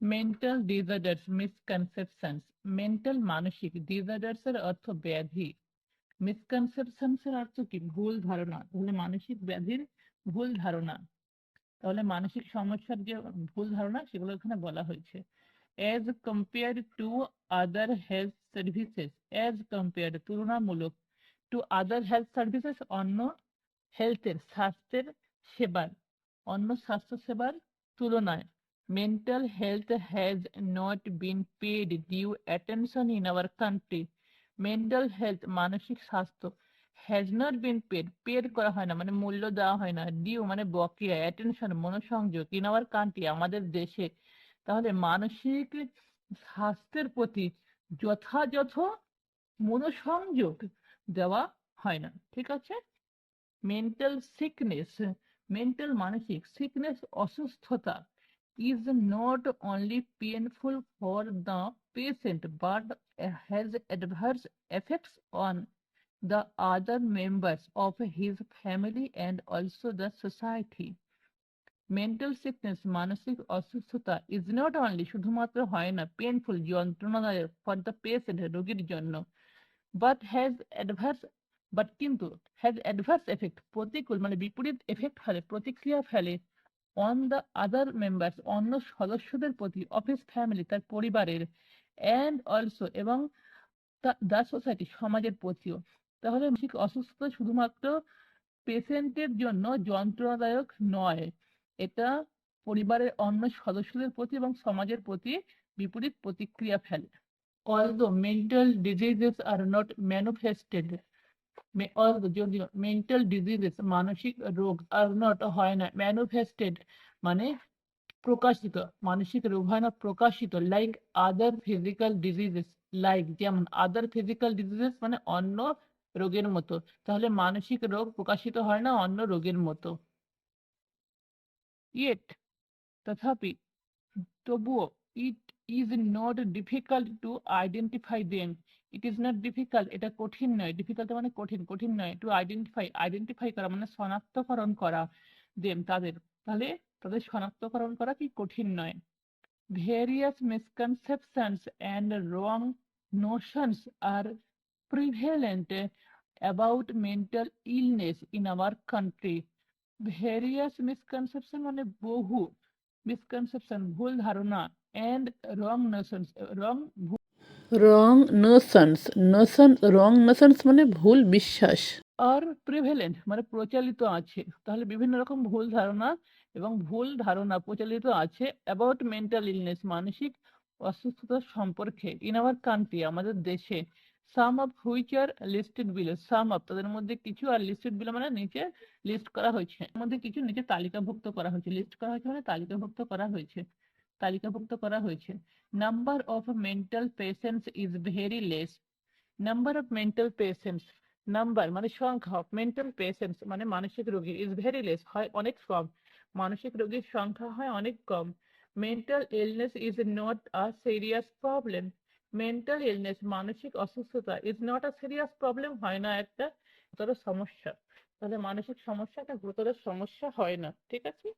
Mental disorders misconceptions mental মানসিক disorders এর অর্থ ব্যাধি মিসকনসেপশনস এর অর্থ কি ভুল ধারণা তাহলে মানসিক ব্যাধির ভুল ধারণা তাহলে মানসিক সমস্যার যে ভুল ধারণা সেগুলো এখানে বলা হয়েছে as compare to other health services as compare তুলনামূলক টু আদার হেলথ সার্ভিসেস অন্য হেলথের স্বাস্থ্যের সেবার অন্য স্বাস্থ্য সেবার তুলনায় mental health has not been paid due attention in our country mental health মানসিক স্বাস্থ্য has not been paid paid করা হয় না মানে মূল্য দেওয়া হয় না ডিউ মানে বকেয়া অ্যাটেনশন মনোসংযোগ ইন আওয়ার কান্ট্রি আমাদের দেশে। তাহলে মানসিক স্বাস্থ্যের প্রতি যথাযথ মনোসংযোগ দেওয়া হয় না, ঠিক আছে? মেন্টাল সিকনেস মেন্টাল মানসিক সিকনেস অসুস্থতা is not only painful for the patient, but has adverse effects on the other members of his family and also the society. Mental sickness মানসিক অসুস্থতা ইজ নট অনলি শুধুমাত্র হয় না painful যন্ত্রণাদায়ক for the patient রোগীর জন্য but has adverse but কিন্তু has adverse effect প্রতিকূল মানে বিপরীত এফেক্ট ফেলে প্রতিক্রিয়া ফেলে অন দ্য আদার মেম্বার্স অন্য সদস্যদের প্রতি অফিস ফ্যামিলি তার পরিবারের অ্যান্ড অলসো এবং দ্য সোসাইটি সমাজের প্রতিও। তাহলে মানসিক অসুস্থতা শুধুমাত্র পেশেন্টের জন্য যন্ত্রণাদায়ক নয়। এটা পরিবারের অন্য সদস্যদের প্রতি এবং সমাজের প্রতি বিপরীত প্রতিক্রিয়া ফেলে। Although mental diseases are not manifested although যদিও মেন্টাল ডিজিজেস মানসিক রোগ আর নট হয় না ম্যানুফেস্টেড মানে প্রকাশিত, মানসিক রোগ হয় না, প্রকাশিত like other physical diseases like যেমন আদার ফিজিক্যাল ডিজিজেস মানে অন্য রোগের মতো, তাহলে মানসিক রোগ প্রকাশিত হয় না, অন্য রোগের মতো। ইয়েট তথাপি, তবুও it is not difficult to identify them it is not difficult এটা কঠিন নয় ডিফিকাল্ট মানে কঠিন কঠিন নয় টু আইডেন্টিফাই আইডেন্টিফাই করা মানে শনাক্তকরণ করা দেম তাদের, তাহলে তাদের শনাক্তকরণ করা কি কঠিন নয়। Various misconceptions and wrong notions are prevalent about mental illness in our country various misconception মানে বহু মিসকনসেপশন ভুল ধারণা and wrong notions wrong wrong notions notion wrong notions মানে ভুল বিশ্বাস। আর প্রিভেলেন্ট মানে প্রচলিত আছে। তাহলে বিভিন্ন রকম ভুল ধারণা এবং ভুল ধারণা প্রচলিত আছে অ্যাবাউট মেন্টাল ইলনেস মানসিক অসুস্থতা সম্পর্কে। ইন আওয়ার কান্ট্রি আমাদের দেশে some of which are listed below some of তাদের মধ্যে কিছু আর লিস্টেড বিলো মানে নিচে লিস্ট করা হয়েছে। মধ্যে কিছু নিচে তালিকাভুক্ত করা হয়েছে। লিস্ট করা হয়েছে মানে তালিকাভুক্ত করা হয়েছে। তালিকাভুক্ত করা হয়েছে। Number of mental patients is very less number of mental patients number মানে সংখ্যা অফ মেন্টাল পেশেন্টস মানে মানসিক রোগীর ইজ ভেরি লেস হয় অনেক কম। মানসিক রোগীর সংখ্যা হয় অনেক কম। Mental illness is not a serious problem mental illness মানসিক অসুস্থতা is not a serious problem হয় না একটা গুরুতর সমস্যা। তাহলে মানসিক সমস্যা একটা গুরুতর সমস্যা হয় না, ঠিক আছে?